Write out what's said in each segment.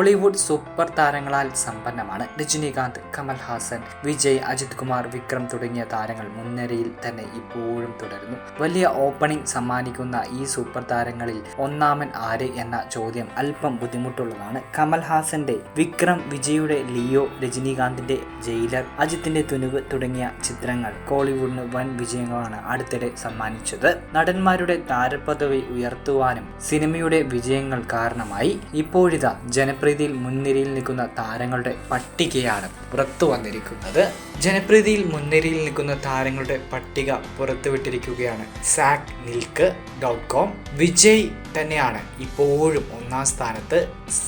Kollywood super താരങ്ങളാൽ സമ്പന്നമാണ്. രജനീകാന്ത് കമൽഹാസൻ വിജയ് അജിത് കുമാർ വിക്രം തുടങ്ങിയ താരങ്ങൾ മുൻനിരയിൽ തന്നെ ഇപ്പോഴും തുടരുന്നു. വലിയ ഓപ്പണിംഗ് സമ്മാനിക്കുന്ന ഈ സൂപ്പർ താരങ്ങളിൽ ഒന്നാമൻ ആര് എന്ന ചോദ്യം അല്പം ബുദ്ധിമുട്ടുള്ളതാണ്. കമൽഹാസന്റെ വിക്രം വിജയുടെ ലിയോ രജനീകാന്തിന്റെ ജയിലർ അജിത്തിന്റെ തുനുവ് തുടങ്ങിയ ചിത്രങ്ങൾ കോളിവുഡിന് വൻ വിജയങ്ങളാണ് അടുത്തിടെ സമ്മാനിച്ചത്. നടന്മാരുടെ താരപദവി ഉയർത്തുവാനും സിനിമയുടെ വിജയങ്ങൾ കാരണമായി. ഇപ്പോഴിതാ ജനപ്രീതിയിൽ മുൻനിരയിൽ നിൽക്കുന്ന താരങ്ങളുടെ പട്ടികയാണ് പുറത്തു വന്നിരിക്കുന്നത്. ജനപ്രീതിയിൽ മുൻനിരയിൽ നിൽക്കുന്ന താരങ്ങളുടെ പട്ടിക പുറത്തുവിട്ടിരിക്കുകയാണ്. സാക് നിൽക്ക് ഡോട്ട് കോം വിജയ് തന്നെയാണ് ഇപ്പോഴും ഒന്നാം സ്ഥാനത്ത്.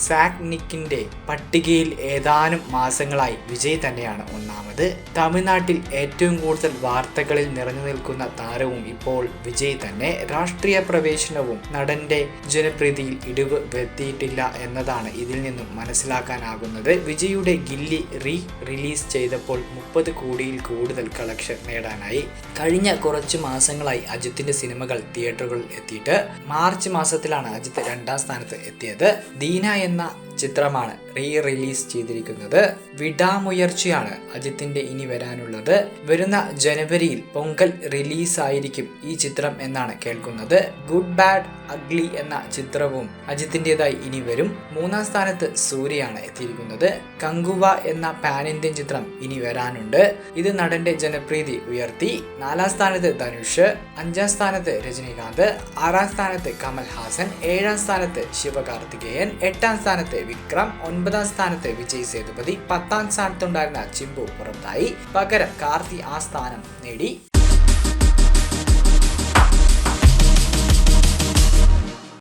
സാക് നിക്കിന്റെ പട്ടികയിൽ ഏതാനും മാസങ്ങളായി വിജയ് തന്നെയാണ് ഒന്നാമത്. തമിഴ്നാട്ടിൽ ഏറ്റവും കൂടുതൽ വാർത്തകളിൽ നിറഞ്ഞു നിൽക്കുന്ന താരവും ഇപ്പോൾ വിജയ് തന്നെ. രാഷ്ട്രീയ പ്രവേശനവും നടന്റെ ജനപ്രീതിയിൽ ഇടിവ് വരുത്തിയിട്ടില്ല എന്നതാണ് ഇതിൽ നിന്നും മനസ്സിലാക്കാനാകുന്നത്. വിജയുടെ ഗില്ലി റീ റിലീസ് ചെയ്തപ്പോൾ മുപ്പത് കോടിയിൽ കൂടുതൽ കളക്ഷൻ നേടാനായി. കഴിഞ്ഞ കുറച്ച് മാസങ്ങളായി അജിത്തിന്റെ സിനിമകൾ തിയേറ്ററുകളിൽ എത്തിയിട്ട്. മാർച്ച് മാസത്തിലാണ് അജിത്ത് രണ്ടാം സ്ഥാനത്ത് എത്തിയത്. ദീന എന്ന ചിത്രമാണ് റീ റിലീസ് ചെയ്തിരിക്കുന്നത്. വിടാമുയർച്ചയാണ് അജിത്തിന്റെ ഇനി വരാനുള്ളത്. വരുന്ന ജനുവരിയിൽ പൊങ്കൽ റിലീസായിരിക്കും ഈ ചിത്രം എന്നാണ് കേൾക്കുന്നത്. ഗുഡ് ബാഡ് അഗ്ലി എന്ന ചിത്രവും അജിത്തിന്റെതായി ഇനി വരും. മൂന്നാം സ്ഥാനത്ത് സൂര്യയാണ് എത്തിയിരിക്കുന്നത്. കങ്കുവ എന്ന പാൻ ഇന്ത്യൻ ചിത്രം ഇനി വരാനുണ്ട്. ഇത് നടന്റെ ജനപ്രീതി ഉയർത്തി. നാലാം സ്ഥാനത്ത് ധനുഷ് അഞ്ചാം സ്ഥാനത്ത് രജനീകാന്ത് ആറാം സ്ഥാനത്ത് കമൽ ഹാസൻ ഏഴാം സ്ഥാനത്ത് ശിവകാർത്തികേയൻ എട്ടാം സ്ഥാനത്ത് വിക്രം ഒൻപതാം സ്ഥാനത്ത് വിജയ് സേതുപതി പത്താം സ്ഥാനത്തുണ്ടായിരുന്ന ചിമ്പു പുറത്തായി. പകരം കാർത്തി ആ സ്ഥാനം നേടി.